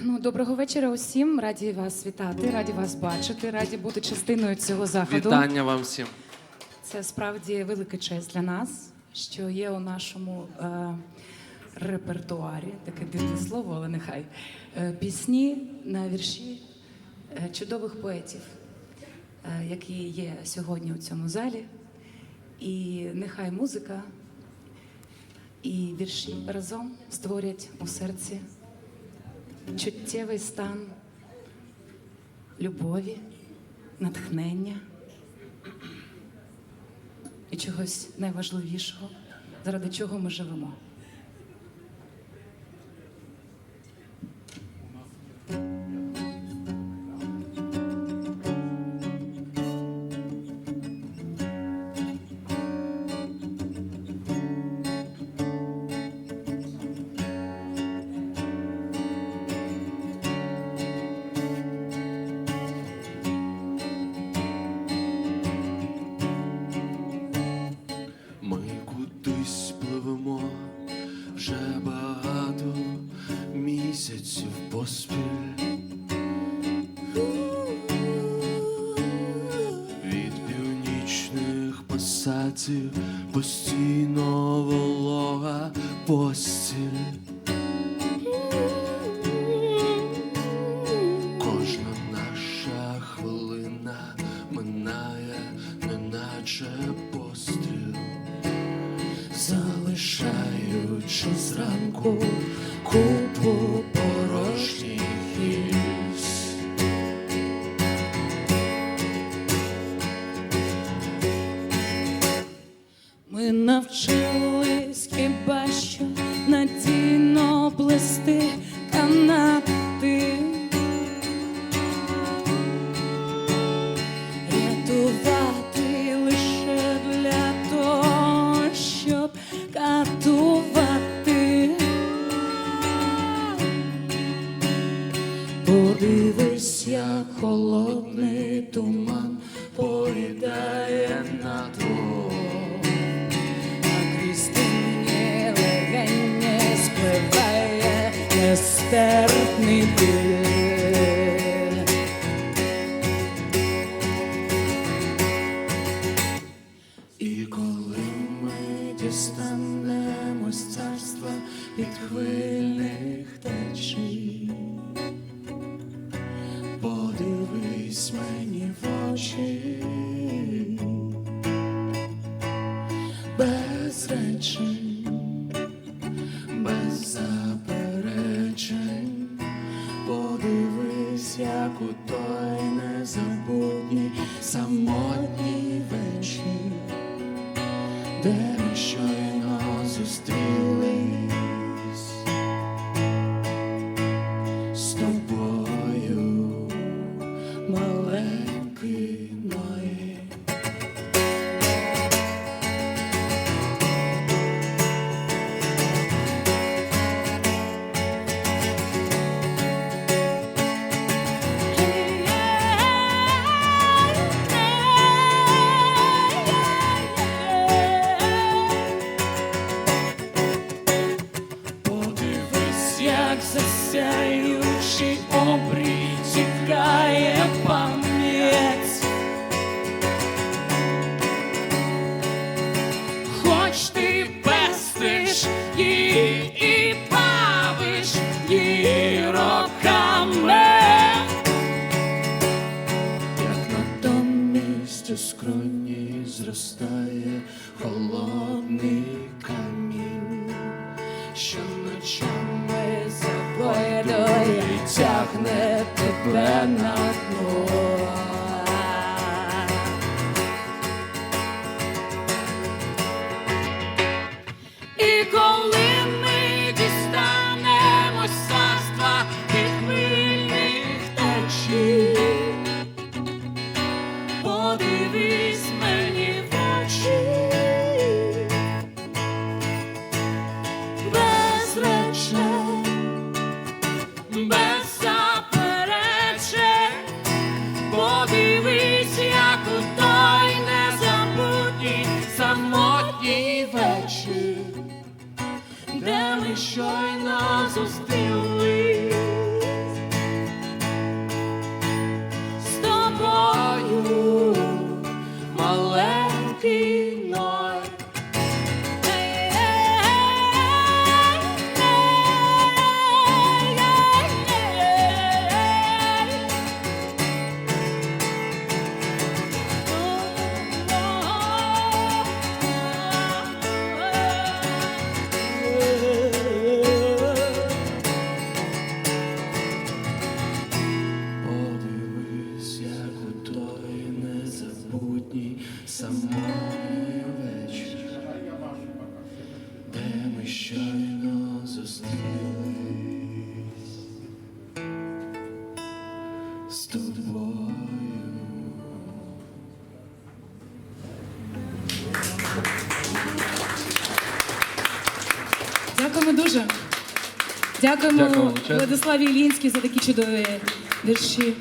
Ну, доброго вечора усім. Раді вас вітати, раді вас бачити, раді бути частиною цього заходу. Вітання вам всім. Це справді велика честь для нас, що є у нашому е, репертуарі, таке дивне слово, але нехай е, пісні на вірші е, чудових поетів, е, які є сьогодні у цьому залі. І нехай музика і вірші разом створять у серці чуттєвий стан любові, натхнення і чогось найважливішого, заради чого ми живемо. Пасатів постійно волога постіль. Кожна наша хвилина минає, неначе постріл, залишаючи зранку купу навчились хіба що надійно плести канати, рятувати лише для того, щоб катувати. Подивись, як холодний туман поїдає на двор. Нестерпний біль. І коли ми дістанемось царства від хвильних течій, як у той незабутній самотній вечір де ми щойно зустрілись тікає пам'ять. Хоч ти пестиш і бавиш її роками. Як на тому місці скроні зростає холодний камінь, що ночами тягне But not more. Де ми щойно зустрілись дуже. Дякуємо Дякую. Владиславі Ілінській за такі чудові вірші.